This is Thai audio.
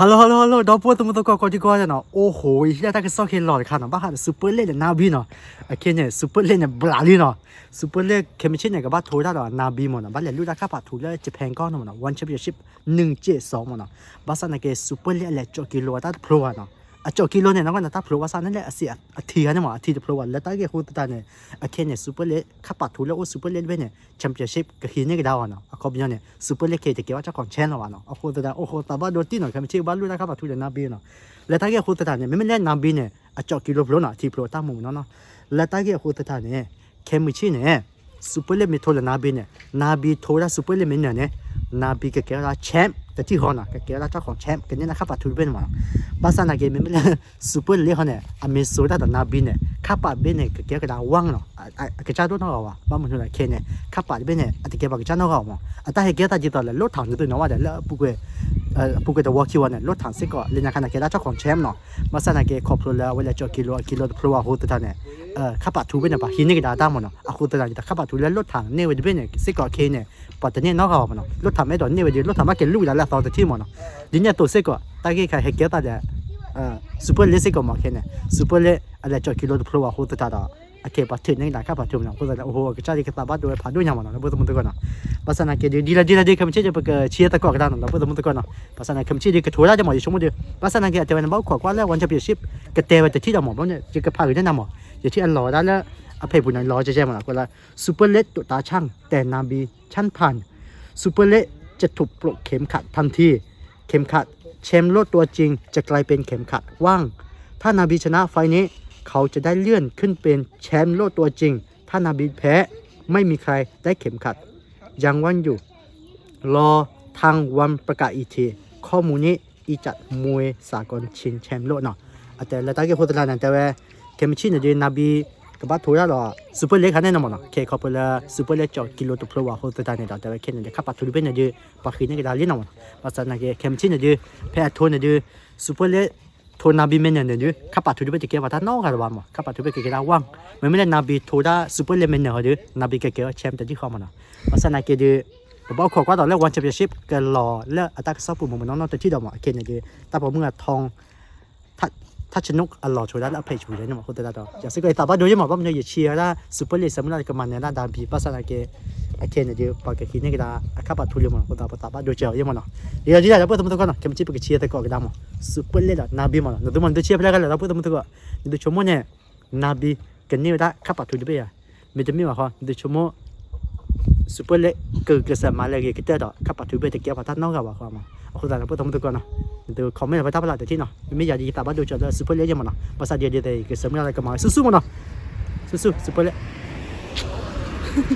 Hello hello hello တော့ပို့တမတော့ကောကောဒီကောရနော်โอ้โหရှိတာကစောက်ခဲလော်ခါနော်ဘာဟာစူပါလက်နာဘီနော်အခင်းနဲ့စူပါလက်နဲ့ဘလာလီနော်စူပါလက်ခမချင်းနဲ့ကဘာထိုးတာတော့နာဘီမနော်ဘာလဲလူတာကပါထိုးလဲဂျပန်ကောနော် one championship 1 7 2မနော်ဘာစနကေစူပါလက်လက်ချော်ကီလောတာဖလိုဟာနော်အကျော်ကီလိုနဲ့နောက်ကနတာဖလိုဝါဆာနဲ့အစီအထီကနေမှာအထီတဖလိုဝါလက်တိုက်ကိုတတနဲ့အခဲနဲ့စူပါလက်ခပတ်ထူလို့စူပါလက်ပဲနဲ့ချန်ပီယံရှစ်ကခင်းနေကြတာနော်အကောပြနေစူပါလက်ကေတကေဝါချကွန်ချန်နော်နော်အခုတတအခုတဘဒိုတီနော်ခမချေဘလူနဲ့ခပတ်ထူလည်းနာဘီနော်လက်တိုက်ကိုတတနဲ့မင်းမနဲ့နာဘီနဲ့အကျော်ကီလိုဖလိုနော်အထီဖလိုတမှုနော်နော်လက်တိုက်ကိုတတနဲ့ခဲမချီနဲ့စူပါလက်မီထိုလနာဘီနဲ့နာဘီထိုလာစူပါလက်မင်းနဲ့နာဘီကကေရာချန်ပแต่ที่ฮอนอ่ะแกเกล้าเจ้าของแชมป์กันเนี่ยนะครับปัทุเบนมาบาสานาเกมไม่เล่นซูเปอร์เลฮอนเนี่ยอเมซูด้าแต่นาบินเนี่ยข้าปัดเบนเนี่ยแกกระดาว่างเนาะไอ้กระจ้าด้วยนอกว่ะบ้านมันคืออะไรเคนเนี่ยข้าปัดเบนเนี่ยอาจจะเกบักจ้านอกว่ะแต่ให้เกล้าจิตต่อเลยรถถังอยู่ตัวน้องว่าเดี๋ยวเลิกปุ๊กเว้ยပုကတဝကိဝနဲ့လောထန်စစ်ကလင်ညာခနာကေလာချောက်ခွန်ချဲမနော်မဆနာကေခေါပလိုလာဝဲလာချောကီလိုကီလိုဖလိုဝဟိုတတနဲ့အဲခပတ်သူပဲနဲ့ပါဟင်းနေတာတာမနော်အခုတတနဲ့ခပတ်သူလဲလောထန်နေဝဲပဲနဲ့စစ်ကခေနဲ့ပတ်တနေနောက်ကပါမနော်လောထန်မဲတော့နေဝဲလောထန်မကေလူလာလာသောတတိမနော်ဒီညတော့စစ်ကတာကေခဟေကေတာတဲ့အဲစူပါလက်စစ်ကမခေနဲ့စူပါလက်အလာချောကီလိုဖလိုဝဟိုတတတာเคปัตถุนี่ดาค่าปัตถุนี่ก็จะโอ้โหกระจายกระตาบัดด้วยผ่านด้วยยามันนะพุทธมุตตะก่อนนะภาษาหน้าเกี่ยวดีละดีละดีคำเชื่อจะไปเกิดเชี่ยตะกอกได้นะพุทธมุตตะก่อนนะภาษาหน้าคำเชื่อจะกระโถได้จะหมอยชมุดเดียวภาษาหน้าเกี่ยวจะเป็นบ้าขวากว่าแล้ววันจะเปลี่ยนชีพกระเตวันจะที่ดาหมอบ้าเนี่ยจะกระพายได้นำหมอยอจะที่อันรอได้แล้วอภัยบุญนั้นรอจะแจ่งมาละก็ละซูเปอร์เลตตัวตาช่างแต่นาบีชั้นผ่านซูเปอร์เลตจะถูกปลกเข็มขัดทันทีเข็มขัดเชมโลดตัวจริง จะกลายเป็นเข็มขัดว่างถ้านาบีชนะไฟนี้เขาจะได้เลื่อนขึ้นเป็นแชมป์โลกตัวจริง ถ้านาบีแพ้ไม่มีใครได้เข็มขัด ยังวันอยู่ รอทางวันประกาศอีกทีข้อมูลนี้อีจัดมวยสากลชิงแชมป์โลกเนาะแต่เราตั้งกี่ยวตลาเนั่นแต่ว่าเคมชินเดียนาบีกับบาทัวร์หรอซูเปอร์เล็กคันแน่นอนเนาะเคขอบคุณละซูเปอร์เล็กจอะกิโลตุกโลวาโฮตตาเนี่ยแต่ว่าเคน่เดี๋ยขัาปัดทุเรียนเดียปักขีนี่ก็ได้เล่นเนาะภาษาหนักเคมชินเดียแพ้ทัวร์เดียซูเปอร์เล็กโทนาบีเมนเนี่ยยืข้าปัดทุบไปเกี่ยวกับท่านนอกกันว่ามั้งข้าปัดทุบไปเกี่ยวกับว่างมันไม่ได้นาบีโทด้าซูเปอร์เลเมนเนี่ยยนาบีเกี่ยวกับแชมป์แต่ที่เขามันอะภาษาไหนเกี่ยวกับบอกขอกว่าตอนแรกวันแชมเปี้ยนชิพกันรอแล้วอัตราสอบปุ่มมันน้องๆตัวที่เดิมอ่ะเกี่ยวกับแต่ผมเมื่อทองทัาชนุกอัลลอฮ์ชัวร์แล้วเพจบุรีเนี่ยมันคนแต่ละดอกอย่างสิ่งใดแต่ว่าดูยังหมอว่ามันจะเชียร์ได้ซูเปอร์เลสมมติอะไกันมันเนี่ยได้ดามบีภาษาไหนเกี่ยว akene de paka kine gida akapa tulio mo da pata ba doche yemo no yo jira da pota mutoko no kemchi pika chie te ko gida mo super le da nabi mo no dumon de chie pla gala da pota mutoko de chomo ne nabi kenni da kapa tulio be ya me de mi wa ha de chomo super le ke ke sa ma le ke te da kapa tulio be te ke pata no ga wa ha ma ko da da pota mutoko no de ko me pata pala de ti no me ya di ta ba doche da super le yemo no pasa de de ke sa ma la ka ma su su mo no su su super le